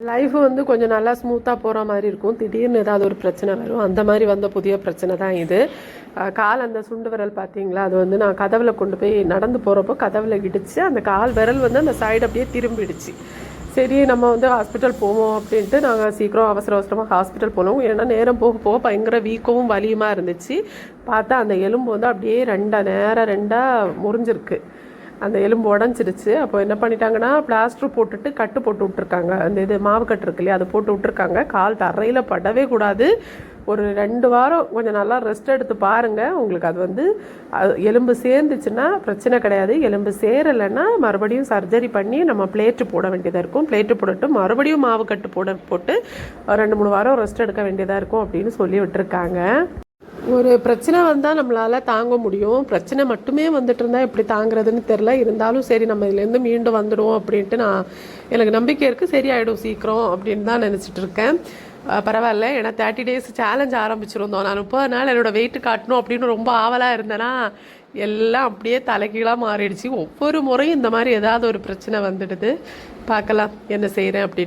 Life வந்து கொஞ்சம் நல்லா ஸ்மூத்தாக போகிற மாதிரி இருக்கும். திடீர்னு ஏதாவது ஒரு பிரச்சனை வரும். அந்த மாதிரி வந்த புதிய பிரச்சனை தான் இது. கால் அந்த சுண்டு விரல் பார்த்தீங்களா? அது வந்து நான் கதவில் கொண்டு போய் நடந்து போகிறப்போ கதவில் இடிச்சு அந்த கால் விரல் வந்து அந்த சைடு அப்படியே திரும்பிடுச்சு. சரி நம்ம வந்து ஹாஸ்பிட்டல் போவோம் அப்படின்ட்டு நாங்கள் சீக்கிரம் அவசர அவசரமாக ஹாஸ்பிட்டல் போனோம். ஏன்னா நேரம் போக போக பயங்கர வீக்கமும் வலியுமா இருந்துச்சு. பார்த்தா அந்த எலும்பு வந்து அப்படியே ரெண்டாக நேரம் ரெண்டாக முறிஞ்சிருக்கு. அந்த எலும்பு உடஞ்சிருச்சு. அப்போ என்ன பண்ணிட்டாங்கன்னா பிளாஸ்டர் போட்டுட்டு கட்டு போட்டு விட்ருக்காங்க அந்த இது மாவு கட்டு இருக்கு இல்லையா அதை போட்டு விட்ருக்காங்க கால் தரையில் படவே கூடாது. ஒரு ரெண்டு வாரம் கொஞ்சம் நல்லா ரெஸ்ட் எடுத்து பாருங்கள் உங்களுக்கு அது வந்து அது எலும்பு சேர்ந்துச்சுன்னா பிரச்சனை கிடையாது. எலும்பு சேரலைன்னா மறுபடியும் சர்ஜரி பண்ணி நம்ம பிளேட்டு போட வேண்டியதாக இருக்கும். பிளேட்டு போட்டுட்டு மறுபடியும் மாவு கட்டு போட போட்டு ரெண்டு மூணு வாரம் ரெஸ்ட் எடுக்க வேண்டியதாக இருக்கும் அப்படின்னு சொல்லி விட்டுருக்காங்க. ஒரு பிரச்சனை வந்தால் நம்மளால் தாங்க முடியும். பிரச்சனை மட்டுமே வந்துட்டு இருந்தால் எப்படி தாங்குறதுன்னு தெரில இருந்தாலும் சரி நம்ம இதுலேருந்து மீண்டும் வந்துடுவோம் அப்படின்ட்டு நான் எனக்கு நம்பிக்கை இருக்குது சரியாயிடும் சீக்கிரம் அப்படின்னு தான் நினச்சிட்டு இருக்கேன். பரவாயில்ல. ஏன்னா தேர்ட்டி டேஸ் சேலஞ்ச் ஆரம்பிச்சிருந்தோம் நான் முப்பது நாள் என்னோட வெயிட் காட்டணும் அப்படின்னு ரொம்ப ஆவலாக இருந்தேன்னா எல்லாம் அப்படியே தலைகீழாக மாறிடுச்சு. ஒவ்வொரு முறையும் இந்த மாதிரி ஏதாவது ஒரு பிரச்சனை வந்துடுது. பார்க்கலாம் என்ன செய்கிறேன் அப்படின்னு.